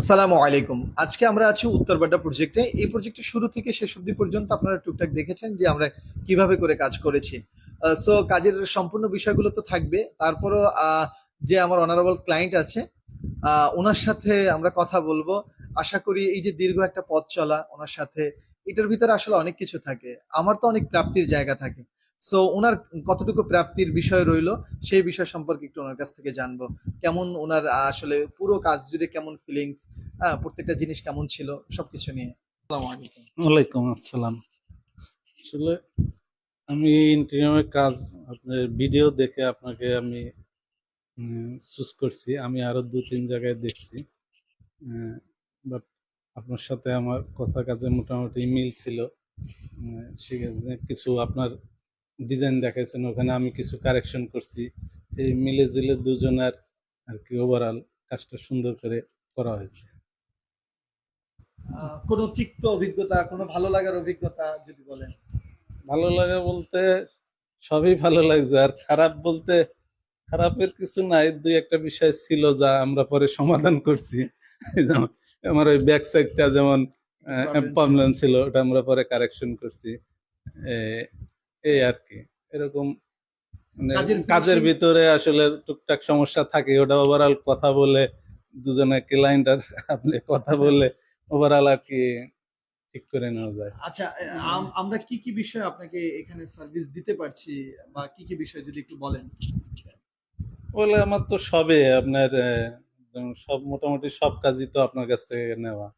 আসসালামু আলাইকুম। আজকে আমরা আছি উত্তরবাড্ডা প্রজেক্টে এই প্রজেক্টের শুরু থেকে শেষ অবধি পর্যন্ত আপনারা টুকটাক দেখেছেন যে আমরা কীভাবে করে কাজ করেছি। সো কাজের সম্পূর্ণ বিষয়গুলো তো থাকবে। তারপরও যে আমার অনারেবল ক্লায়েন্ট আছে ওনার সাথে আমরা কথা বলব। আশা করি এই যে দীর্ঘ একটা পথ চলা ওনার সাথে, এটার ভিতরে আসলে অনেক কিছু থাকে। আমার তো অনেক প্রাপ্তির জায়গা থাকে। সো ওনার কতটুকু প্রাপ্তির বিষয় রইল, সেই বিষয় সম্পর্কে একটু ওনার কাছ থেকে জানব। কেমন ওনার আসলে পুরো কাজ জুড়ে কেমন ফিলিংস হ্যাঁ প্রত্যেকটা জিনিস কেমন ছিল, সবকিছু নিয়ে। ওয়ালাইকুম আসসালাম। আসলে আমি ইন্টারভিউয়ের কাজ, আপনার ভিডিও দেখে আপনাকে আমি চুজ করছি। আমি আরও দু তিন জায়গায় দেখছি। বাট আপনার সাথে আমার কথা কাজে মোটামুটি মিল ছিল। সেখানে কিছু আপনার ডিজাইন দেখাইছেন ওখানে আমি কিছু কারেকশন করছি। এই মিলে জুলে দুজনের আর কি ওভারঅল কাজটা সুন্দর করে করা হয়েছে। কোনো তিক্ত অভিজ্ঞতা কোনো ভালো লাগার অভিজ্ঞতা যদি বলেন? ভালো লাগে বলতে সবই ভালো লাগছে আর খারাপ বলতে খারাপের কিছু নাই। দুই একটা বিষয় ছিল যা আমরা পরে সমাধান করছি। যেমন আমার ওই ব্যাক সাইডটা যেমন প্রবলেম ছিল। ওটা আমরা পরে কারেকশন করছি। এই আর কি এরকম মানে কাজের ভিতরে আসলে টুকটাক সমস্যা থাকে ওটা ওভারঅল কথা বলে দুজনে ক্লায়েন্ট আর আপনি কথা বলে ওভারঅল আর কি ঠিক করে নেওয়া যায়। আচ্ছা আম- আমরা কি কি বিষয় আপনাকে এখানে সার্ভিস দিতে পারছি বা কি কি বিষয় যদি একটু বলেন? বলে আমার তো সবে আপনার সব মোটামুটি সব কাজই তো আপনার কাছ থেকে নেওয়া।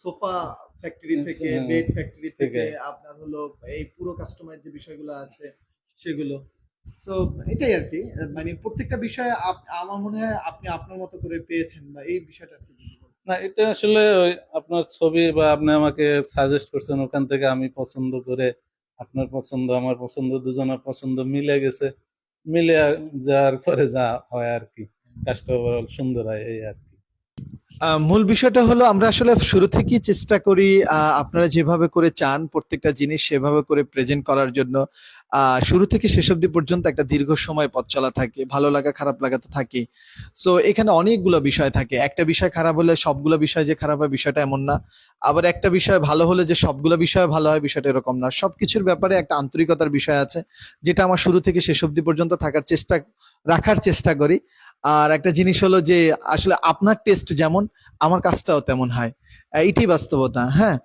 সোফা ফ্যাক্টরি থেকে বেড ফ্যাক্টরি থেকে। আপনার হলো এই পুরো কাস্টমার যে বিষয়গুলো আছে সেগুলো। সো এটাই আর কি মানে প্রত্যেকটা বিষয়ে আমার মনে হয় আপনি আপনার মতো করে পেয়েছেন বা এই বিষয়টা একটু না এটা আসলে আপনার ছবি বা আপনি আমাকে সাজেস্ট করছেন ওখান থেকে আমি পছন্দ করে আপনার পছন্দ আমার পছন্দ দুজনের পছন্দ মিলে গেছে। মিলে যাওয়ার পরে যা হয় আর কি কাজটা overall সুন্দর হয় এই আর কি মূল বিষয়টা হলো আমরা আসলে শুরু থেকেই চেষ্টা করি আপনারা যেভাবে করে চান প্রত্যেকটা জিনিস সেভাবে করে প্রেজেন্ট করার জন্য। শুরু থেকে শেষ অব্দি পর্যন্ত একটা দীর্ঘ সময় পথ চলা থাকে, ভালো লাগা, খারাপ লাগা তো থাকেই। সো এখানে অনেকগুলো বিষয় থাকে। একটা বিষয় খারাপ হলে সবগুলো বিষয় যে খারাপ হয় বিষয়টা এমন না। আবার একটা বিষয় ভালো হলে যে সবগুলো বিষয় ভালো হয় বিষয়টা এরকম না। সবকিছুর ব্যাপারে একটা আন্তরিকতার বিষয় আছে, যেটা আমার শুরু থেকে শেষ অবধি পর্যন্ত থাকার চেষ্টা, রাখার চেষ্টা করি। আর একটা জিনিস হলো যে, আসলে আপনার টেস্ট যেমন, আমার কাজটাও তেমন হয়। এটি বাস্তবতা হ্যাঁ?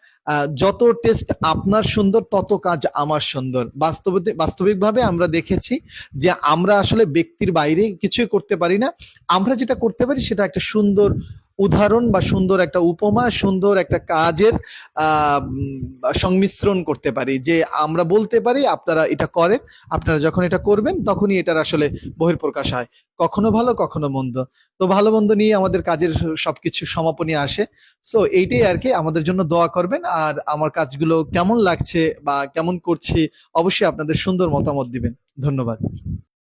যত টেস্ট আপনার সুন্দর, তত কাজ আমার সুন্দর। বাস্তবতে, বাস্তবিকভাবে আমরা দেখেছি যে, আমরা আসলে ব্যক্তির বাইরে কিছুই করতে পারি না। আমরা যেটা করতে পারি সেটা একটা সুন্দর উদাহরণ বা সুন্দর একটা উপমা, সুন্দর একটা কাজের সংমিশ্রণ করতে পারি। যে আমরা বলতে পারি, আপনারা এটা করেন, আপনারা যখন এটা করবেন, তখনই এটার আসলে বহির্প্রকাশ হয়। কখনো ভালো, কখনো মন্দ। তো ভালো, মন্দ নিয়ে আমাদের কাজের সবকিছু সমাপনী আসে। সো এইটাই আর কি, আমাদের জন্য দোয়া করবেন। আর আমার কাজগুলো কেমন লাগছে বা কেমন করছি, অবশ্যই আপনাদের সুন্দর মতামত দিবেন। ধন্যবাদ।